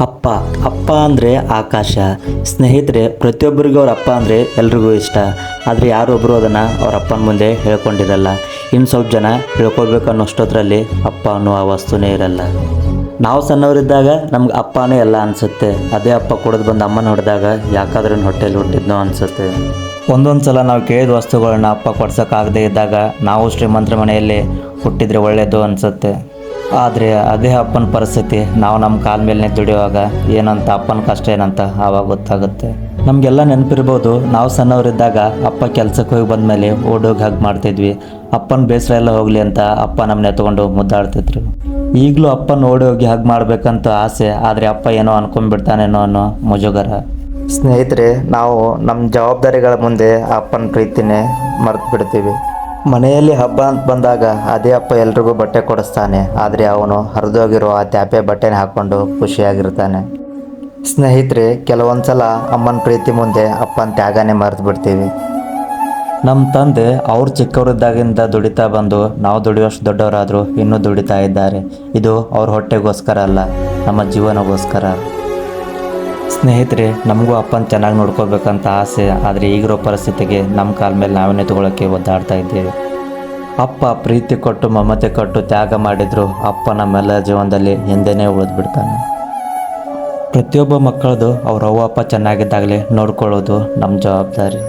ಅಪ್ಪ. ಅಪ್ಪ ಅಂದರೆ ಆಕಾಶ. ಸ್ನೇಹಿತರೆ, ಪ್ರತಿಯೊಬ್ಬರಿಗೂ ಅವ್ರ ಅಪ್ಪ ಅಂದರೆ ಎಲ್ರಿಗೂ ಇಷ್ಟ. ಆದರೆ ಯಾರೊಬ್ಬರು ಅದನ್ನು ಅವ್ರ ಅಪ್ಪನ ಮುಂದೆ ಹೇಳ್ಕೊಂಡಿರಲ್ಲ. ಇನ್ನು ಸ್ವಲ್ಪ ಜನ ಅನ್ನೋಷ್ಟೊತ್ತರಲ್ಲಿ ಅಪ್ಪ ಅನ್ನೋ ಆ ವಸ್ತುನೇ ಇರಲ್ಲ. ನಾವು ಸಣ್ಣವರಿದ್ದಾಗ ನಮ್ಗೆ ಅಪ್ಪನೇ ಎಲ್ಲ ಅನಿಸುತ್ತೆ. ಅದೇ ಅಪ್ಪ ಕುಡಿದು ಬಂದು ಅಮ್ಮನ ಹೊಡೆದಾಗ ಯಾಕಾದ್ರೂ ಹೊಟ್ಟೆಯಲ್ಲಿ ಹುಟ್ಟಿದ್ನೋ ಅನಿಸುತ್ತೆ. ಒಂದೊಂದು ಸಲ ನಾವು ಕೇಳಿದ ವಸ್ತುಗಳನ್ನ ಅಪ್ಪ ಕೊಡ್ಸೋಕ್ಕಾಗದೇ ಇದ್ದಾಗ ನಾವು ಶ್ರೀಮಂತರ ಮನೆಯಲ್ಲಿ ಹುಟ್ಟಿದರೆ ಒಳ್ಳೆಯದು ಅನಿಸುತ್ತೆ. ಆದರೆ ಅದೇ ಅಪ್ಪನ ಪರಿಸ್ಥಿತಿ, ನಾವು ನಮ್ಮ ಕಾಲ ಮೇಲೆ ದುಡಿಯುವಾಗ ಏನಂತ ಅಪ್ಪನ ಕಷ್ಟ ಏನಂತ ಆವಾಗ ಗೊತ್ತಾಗುತ್ತೆ. ನಮಗೆಲ್ಲ ನೆನಪಿರ್ಬೋದು, ನಾವು ಸಣ್ಣವರಿದ್ದಾಗ ಅಪ್ಪ ಕೆಲಸಕ್ಕೆ ಹೋಗಿ ಬಂದಮೇಲೆ ಓಡೋಗಿ ಹಾಗೆ ಮಾಡ್ತಿದ್ವಿ. ಅಪ್ಪನ ಬೇಸರ ಎಲ್ಲ ಹೋಗಲಿ ಅಂತ ಅಪ್ಪ ನಮ್ಮನ್ನ ಎತ್ಕೊಂಡು ಮುದ್ದಾಡ್ತಿದ್ರು. ಈಗಲೂ ಅಪ್ಪನ ಓಡಿ ಹೋಗಿ ಹಗ್ ಮಾಡಬೇಕಂತ ಆಸೆ, ಆದರೆ ಅಪ್ಪ ಏನೋ ಅನ್ಕೊಂಡ್ಬಿಡ್ತಾನೇನೋ ಅನ್ನೋ ಮುಜುಗರ. ಸ್ನೇಹಿತರೆ, ನಾವು ನಮ್ಮ ಜವಾಬ್ದಾರಿಗಳ ಮುಂದೆ ಅಪ್ಪನ ಪ್ರೀತಿನೇ ಮರೆತು ಬಿಡ್ತೀವಿ ಮನೆಯಲ್ಲಿ ಹಬ್ಬ ಅಂತ ಬಂದಾಗ ಅದೇ ಅಪ್ಪ ಎಲ್ರಿಗೂ ಬಟ್ಟೆ ಕೊಡಿಸ್ತಾನೆ. ಆದರೆ ಅವನು ಹರಿದೋಗಿರೋ ಆ ತ್ಯಾಪೆ ಬಟ್ಟೆನ ಹಾಕ್ಕೊಂಡು ಖುಷಿಯಾಗಿರ್ತಾನೆ. ಸ್ನೇಹಿತರೆ ಕೆಲವೊಂದು ಸಲ ಅಮ್ಮನ ಪ್ರೀತಿ ಮುಂದೆ ಅಪ್ಪನ ತ್ಯಾಗನೇ ಮರೆತು ಬಿಡ್ತೀವಿ ನಮ್ಮ ತಂದೆ ಅವ್ರು ಚಿಕ್ಕವರಿದ್ದಾಗಿಂದ ದುಡಿತಾ ಬಂದು ನಾವು ದುಡಿಯೋಷ್ಟು ದೊಡ್ಡವರಾದರೂ ಇನ್ನೂ ದುಡಿತಾ ಇದ್ದಾರೆ. ಇದು ಅವ್ರ ಹೊಟ್ಟೆಗೋಸ್ಕರ ಅಲ್ಲ, ನಮ್ಮ ಜೀವನಗೋಸ್ಕರ. ಸ್ನೇಹಿತರೆ, ನಮಗೂ ಅಪ್ಪನ ಚೆನ್ನಾಗಿ ನೋಡ್ಕೋಬೇಕಂತ ಆಸೆ, ಆದರೆ ಈಗಿರೋ ಪರಿಸ್ಥಿತಿಗೆ ನಮ್ಮ ಕಾಲ ಮೇಲೆ ನಾವೇ ನಿಂತ್ಕೊಳ್ಳೋಕ್ಕೆ ಒದ್ದಾಡ್ತಾ ಇದ್ದೇವೆ. ಅಪ್ಪ ಪ್ರೀತಿ ಕೊಟ್ಟು, ಮಮತೆ ಕೊಟ್ಟು ತ್ಯಾಗ ಮಾಡಿದ್ರು ಅಪ್ಪ ನಮ್ಮೆಲ್ಲ ಜೀವನದಲ್ಲಿ ಎಂದೇನೇ ಉಳಿದ್ಬಿಡ್ತಾನೆ. ಪ್ರತಿಯೊಬ್ಬ ಮಕ್ಕಳದು ಅವ್ರ ಅವ್ವ ಅಪ್ಪ ಚೆನ್ನಾಗಿದ್ದಾಗಲೇ ನೋಡ್ಕೊಳ್ಳೋದು ನಮ್ಮ ಜವಾಬ್ದಾರಿ.